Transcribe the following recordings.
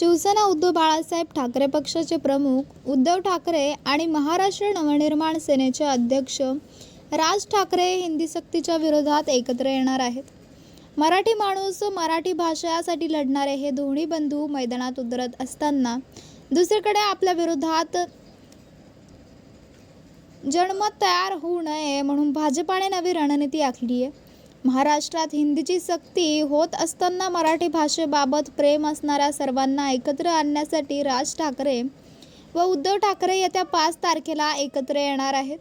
शिवसेना उद्धव बाळासाहेब ठाकरे पक्षाचे प्रमुख उद्धव ठाकरे आणि महाराष्ट्र नवनिर्माण सेनेचे अध्यक्ष राज ठाकरे हिंदी सक्तीच्या विरोधात एकत्र येणार आहेत. मराठी माणूस मराठी भाषा यासाठी लढणारे हे दोन्ही बंधू मैदानात उतरत असताना दुसरीकडे आपल्या विरोधात जनमत तयार होऊ नये म्हणून भाजपाने नवी रणनीती आखली आहे. महाराष्ट्रात हिंदीची सक्ती होत असताना मराठी भाषेबाबत प्रेम असणाऱ्या सर्वांना एकत्र आणण्यासाठी राज ठाकरे व उद्धव ठाकरे येत्या पाच तारखेला एकत्र येणार आहेत.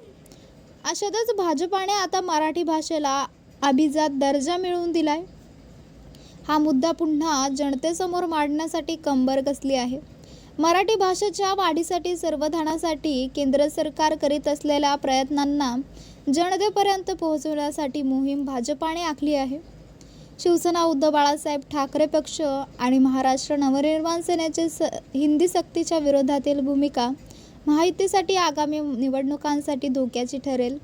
अशातच भाजपाने आता मराठी भाषेला अभिजात दर्जा मिळवून दिलाय. हा मुद्दा पुन्हा जनतेसमोर मांडण्यासाठी कंबर कसली आहे? मराठी भाषेच्या वाढीसाठी सर्वधानासाठी केंद्र सरकार करीत असलेल्या प्रयत्नांना जनतेपर्यंत पोहोचवण्यासाठी मोहीम भाजपाने आखली आहे. शिवसेना उद्धव बाळासाहेब ठाकरे पक्ष आणि महाराष्ट्र नवनिर्माण सेनेचे स हिंदी सक्तीच्या विरोधातील भूमिका महायुतीसाठी आगामी निवडणुकांसाठी धोक्याची ठरेल.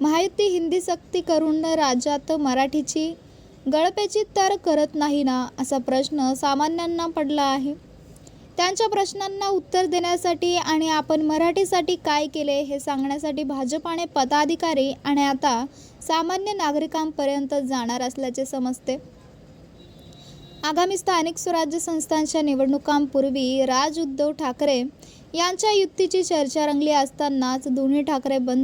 महायुती हिंदी सक्ती करून राज्यात मराठीची गळपेची तर करत नाही ना असा प्रश्न सामान्यांना पडला आहे. त्यांच्या प्रश्नांना उत्तर देण्यासाठी आणि आपण मराठीसाठी काय केले हे सांगण्यासाठी भाजपाने पदाधिकारी आणि आता सामान्य नागरिकांपर्यंत जाणार असल्याचे समजते. आगामी स्थानिक स्वराज्य संस्थांच्या निवडणुकांपूर्वी राज उद्धव ठाकरे यांच्या युतीची चर्चा रंगली असतानाच दोन्ही ठाकरे बंद